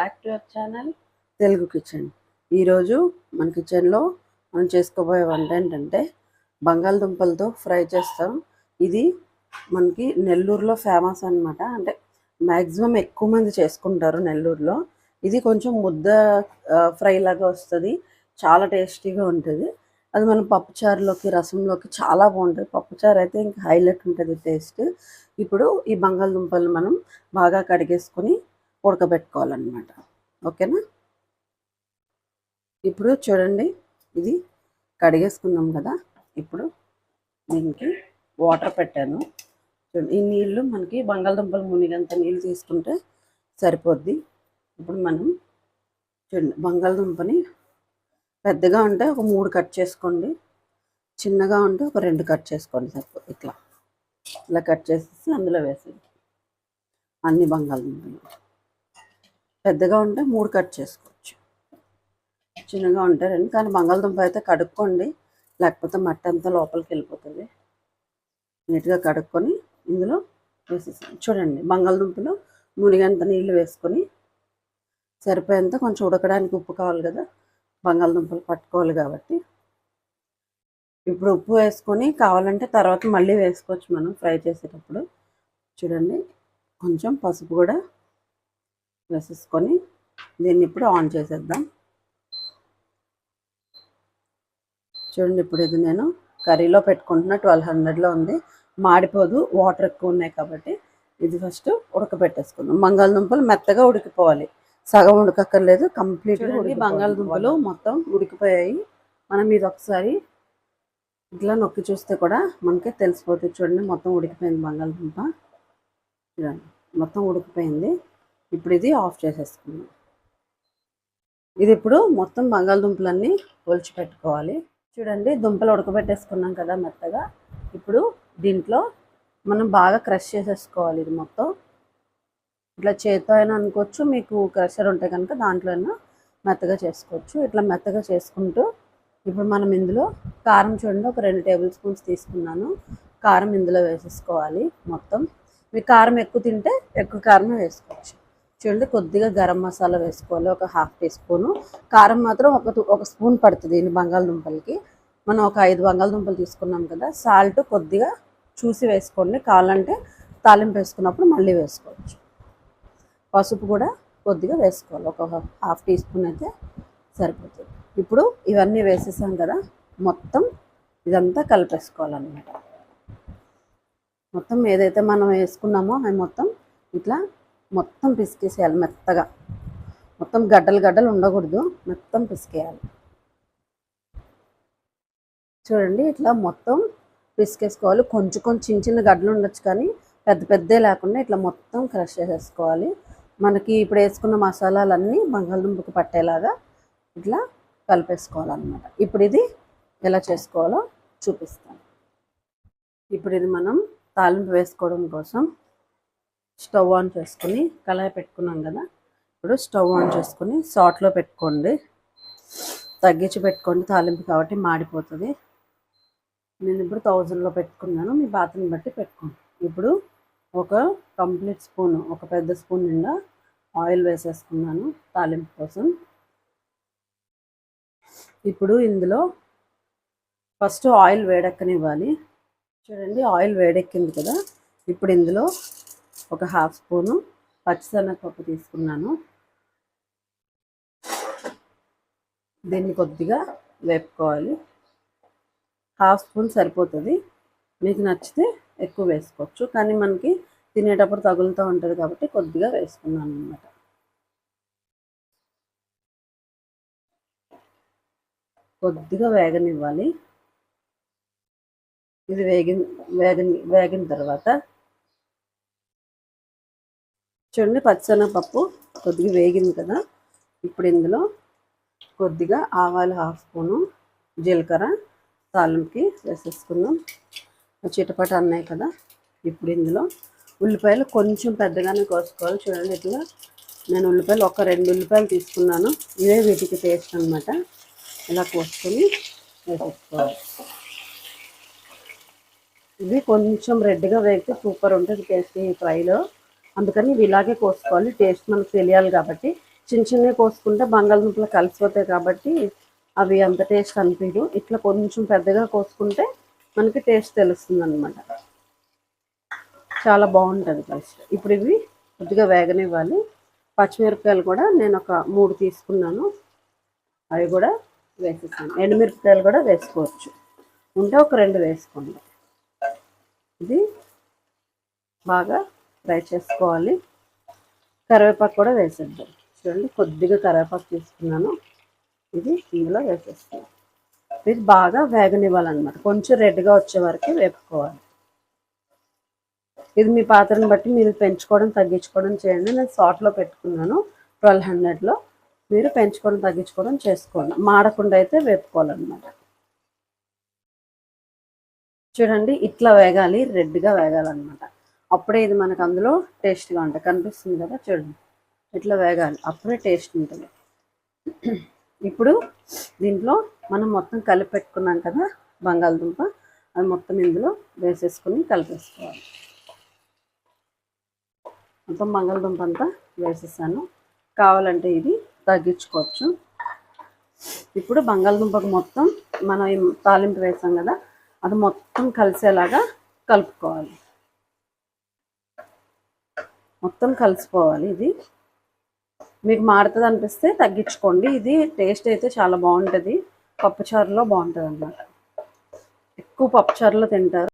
Back to our channel? Telugu kitchen. ఈరోజు మన కిచెన్లో మనం చేసుకోబోయే వంట ఏంటంటే బంగాళదుంపలతో ఫ్రై చేస్తాం. ఇది మనకి నెల్లూరులో ఫేమస్ అన్నమాట. అంటే మ్యాక్సిమం ఎక్కువ మంది చేసుకుంటారు నెల్లూరులో. ఇది కొంచెం ముద్ద ఫ్రై లాగా వస్తుంది. చాలా టేస్టీగా ఉంటుంది. అది మనం పప్పుచారులోకి రసంలోకి చాలా బాగుంటుంది. పప్పుచారు అయితే ఇంకా హైలైట్ ఉంటుంది టేస్ట్. ఇప్పుడు ఈ బంగాళదుంపలు మనం బాగా కడిగేసుకొని ఉడకబెట్టుకోవాలన్నమాట. ఓకేనా? ఇప్పుడు చూడండి ఇది కడిగేసుకున్నాం కదా ఇప్పుడు దీనికి వాటర్ పెట్టాను. చూడండి ఈ నీళ్ళు మనకి బంగాళదుంపలు మునిగంత నీళ్ళు తీసుకుంటే సరిపోద్ది. ఇప్పుడు మనం చూడండి బంగాళదుంపని పెద్దగా ఉంటే ఒక మూడు కట్ చేసుకోండి చిన్నగా ఉంటే ఒక రెండు కట్ చేసుకోండి సరిపో ఇట్లా. ఇలా కట్ చేసేసి అందులో వేసేది అన్ని బంగాళదుంపలు. పెద్దగా ఉంటే మూడు కట్ చేసుకోవచ్చు. చిన్నగా ఉంటే రెండు కానీ బంగాళదుంప అయితే కడుక్కోండి. లేకపోతే మట్టి అంతా లోపలికి వెళ్ళిపోతుంది. నీట్గా కడుక్కొని ఇందులో వేసేసాను చూడండి బంగాళదుంపలో మునిగంత నీళ్ళు వేసుకొని సరిపోయేంత కొంచెం ఉడకడానికి ఉప్పు కావాలి కదా బంగాళదుంపలు పట్టుకోవాలి కాబట్టి. ఇప్పుడు ఉప్పు వేసుకొని కావాలంటే తర్వాత మళ్ళీ వేసుకోవచ్చు మనం ఫ్రై చేసేటప్పుడు. చూడండి కొంచెం పసుపు కూడా వేసేసుకొని దీన్ని ఇప్పుడు ఆన్ చేసేద్దాం. చూడండి ఇప్పుడు ఇది నేను కర్రీలో పెట్టుకుంటున్నా ట్వెల్వ్ హండ్రెడ్లో ఉంది. మాడిపోదు వాటర్ ఎక్కువ ఉన్నాయి కాబట్టి ఇది ఫస్ట్ ఉడకబెట్టేసుకుందాం బంగాళదుంపలు మెత్తగా ఉడికిపోవాలి. సగం ఉడకక్కర్లేదు కంప్లీట్గా ఉడికి బంగాళదుంపలు మొత్తం ఉడికిపోయాయి. మనం ఇది ఒకసారి ఇట్లా నొక్కి చూస్తే కూడా మనకి తెలిసిపోతుంది. చూడండి మొత్తం ఉడికిపోయింది బంగాళదుంప. చూడండి మొత్తం ఉడికిపోయింది. ఇప్పుడు ఇది ఆఫ్ చేసేసుకున్నాం. ఇది ఇప్పుడు మొత్తం బంగాళదుంపలన్నీ ఒలిచి పెట్టుకోవాలి. చూడండి దుంపలు ఉడకబెట్టేసుకున్నాం కదా మెత్తగా. ఇప్పుడు దీంట్లో మనం బాగా క్రష్ చేసేసుకోవాలి ఇది మొత్తం. ఇట్లా చేతితో అయినా అనుకోవచ్చు మీకు క్రషర్ ఉంటే కనుక దాంట్లో అయినా మెత్తగా చేసుకోవచ్చు. ఇట్లా మెత్తగా చేసుకుంటూ ఇప్పుడు మనం ఇందులో కారం చూడండి ఒక రెండు టేబుల్ స్పూన్స్ తీసుకున్నాను. కారం ఇందులో వేసేసుకోవాలి మొత్తం. మీకు కారం ఎక్కువ తింటే ఎక్కువ కారమే వేసుకోవచ్చు. చూడండి కొద్దిగా గరం మసాలా వేసుకోవాలి. ఒక హాఫ్ టీ స్పూను. కారం మాత్రం ఒక ఒక స్పూన్ పడుతుంది ఈ బంగాళదుంపలకి. మనం ఒక ఐదు బంగాళదుంపలు తీసుకున్నాం కదా సాల్ట్ కొద్దిగా చూసి వేసుకోండి. కావాలంటే తాలింపు వేసుకున్నప్పుడు మళ్ళీ వేసుకోవచ్చు. పసుపు కూడా కొద్దిగా వేసుకోవాలి. ఒక హాఫ్ టీ స్పూన్ అయితే సరిపోతుంది. ఇప్పుడు ఇవన్నీ వేసేసాం కదా మొత్తం ఇదంతా కలిపేసుకోవాలన్నమాట. మొత్తం ఏదైతే మనం వేసుకున్నామో అవి మొత్తం ఇట్లా మొత్తం పిసికేసేయాలి మెత్తగా. మొత్తం గడ్డలు గడ్డలు ఉండకూడదు. మొత్తం పిసికేయాలి. చూడండి ఇట్లా మొత్తం పిసికేసుకోవాలి. కొంచెం కొంచెం చిన్న చిన్న గడ్డలు ఉండొచ్చు కానీ పెద్ద పెద్దే లేకుండా ఇట్లా మొత్తం క్రష్ చేసేసుకోవాలి. మనకి ఇప్పుడు వేసుకున్న మసాలాలన్నీ బంగాళదుంపకు పట్టేలాగా ఇట్లా కలిపేసుకోవాలన్నమాట. ఇప్పుడు ఇది ఎలా చేసుకోవాలో చూపిస్తాను. ఇప్పుడు ఇది మనం తాలింపు వేసుకోవడం కోసం స్టవ్ ఆన్ చేసుకుని కళాయి పెట్టుకున్నాం కదా ఇప్పుడు స్టవ్ ఆన్ చేసుకుని సాట్లో పెట్టుకోండి. తగ్గించి పెట్టుకోండి తాలింపు కాబట్టి మాడిపోతుంది. నేను ఇప్పుడు థౌజండ్లో పెట్టుకున్నాను మీ బాత్ని బట్టి పెట్టుకోండి. ఇప్పుడు ఒక కంప్లీట్ స్పూన్ ఒక పెద్ద స్పూన్ నిండా ఆయిల్ వేసేసుకున్నాను తాలింపు కోసం. ఇప్పుడు ఇందులో ఫస్ట్ ఆయిల్ వేడెక్కనివ్వాలి. చూడండి ఆయిల్ వేడెక్కింది కదా ఇప్పుడు ఇందులో ఒక హాఫ్ స్పూను పచ్చిశనగపప్పు తీసుకున్నాను. దీన్ని కొద్దిగా వేపుకోవాలి. హాఫ్ స్పూన్ సరిపోతుంది. మీకు నచ్చితే ఎక్కువ వేసుకోవచ్చు. కానీ మనకి తినేటప్పుడు తగులుతూ ఉంటుంది కాబట్టి కొద్దిగా వేసుకున్నాను అనమాట కొద్దిగా వేగనివ్వాలి. ఇది వేగిన వేగని వేగిన తర్వాత చూడండి పచ్చనపప్పు కొద్దిగా వేగింది కదా. ఇప్పుడు ఇందులో కొద్దిగా ఆవాలు హాఫ్ స్పూను జీలకర్ర తాలింపుకి వేసేసుకుందాం. చిటపట అన్నాయి కదా ఇప్పుడు ఇందులో ఉల్లిపాయలు కొంచెం పెద్దగానే కోసుకోవాలి. చూడండి ఇట్లా నేను ఉల్లిపాయలు ఒక రెండు ఉల్లిపాయలు తీసుకున్నాను. ఇవే వీటికి టేస్ట్ అనమాట ఇలా కోసుకొని వేసేసుకోవాలి. ఇవి కొంచెం రెడ్గా వేగితే సూపర్ ఉంటుంది టేస్ట్ ఈ ఫ్రైలో. అందుకని ఇవి ఇలాగే కోసుకోవాలి. టేస్ట్ మనకు తెలియాలి కాబట్టి. చిన్న చిన్నవి కోసుకుంటే బంగాళదుంపలు కలిసిపోతాయి కాబట్టి అవి అంత టేస్ట్ అనిపించదు. ఇట్లా కొంచెం పెద్దగా కోసుకుంటే మనకి టేస్ట్ తెలుస్తుంది అనమాట చాలా బాగుంటుంది ఫస్ట్ ఇప్పుడు ఇవి కొద్దిగా వేగనివ్వాలి. పచ్చిమిరపకాయలు కూడా నేను ఒక మూడు తీసుకున్నాను. అవి కూడా వేసేసాను ఎండుమిరపకాయలు కూడా వేసుకోవచ్చు. ఉంటే ఒక రెండు వేసుకోండి. ఇది బాగా ఫ్రై చేసుకోవాలి. కరివేపాకు కూడా వేసేద్దాం. చూడండి కొద్దిగా కరివేపాకు తీసుకున్నాను. ఇది ఇందులో వేసేస్తాను. ఇది బాగా వేగనివ్వాలన్నమాట. కొంచెం రెడ్గా వచ్చే వరకు వేపుకోవాలి. ఇది మీ పాత్రను బట్టి మీరు పెంచుకోవడం తగ్గించుకోవడం చేయండి. నేను షార్ట్లో పెట్టుకున్నాను ట్వెల్వ్ హండ్రెడ్లో. మీరు పెంచుకోవడం తగ్గించుకోవడం చేసుకోండి. మాడకుండా అయితే వేపుకోవాలన్నమాట. చూడండి ఇట్లా వేగాలి రెడ్గా వేగాలన్నమాట. అప్పుడే ఇది మనకు అందులో టేస్ట్గా ఉంటుంది. కనిపిస్తుంది కదా చూడండి. ఇట్లా వేగాలి? అప్పుడే టేస్ట్ ఉంటుంది. ఇప్పుడు దీంట్లో మనం మొత్తం కలిపి పెట్టుకున్నాం కదా బంగాళదుంప. అది మొత్తం ఇందులో వేసేసుకుని కలిపేసుకోవాలి. మొత్తం బంగాళదుంప అంతా వేసేసాను. కావాలంటే ఇది తగ్గించుకోవచ్చు. ఇప్పుడు బంగాళదుంపకు మొత్తం మనం తాలింపు వేసాం కదా అది మొత్తం కలిసేలాగా కలుపుకోవాలి. మొత్తం కలిసిపోవాలి ఇది. మీకు మారుతుంది అనిపిస్తే తగ్గించుకోండి. ఇది టేస్ట్ అయితే చాలా బాగుంటుంది. పప్పుచారులో బాగుంటుంది అన్నమాట ఎక్కువ పప్పుచారులో తింటారు.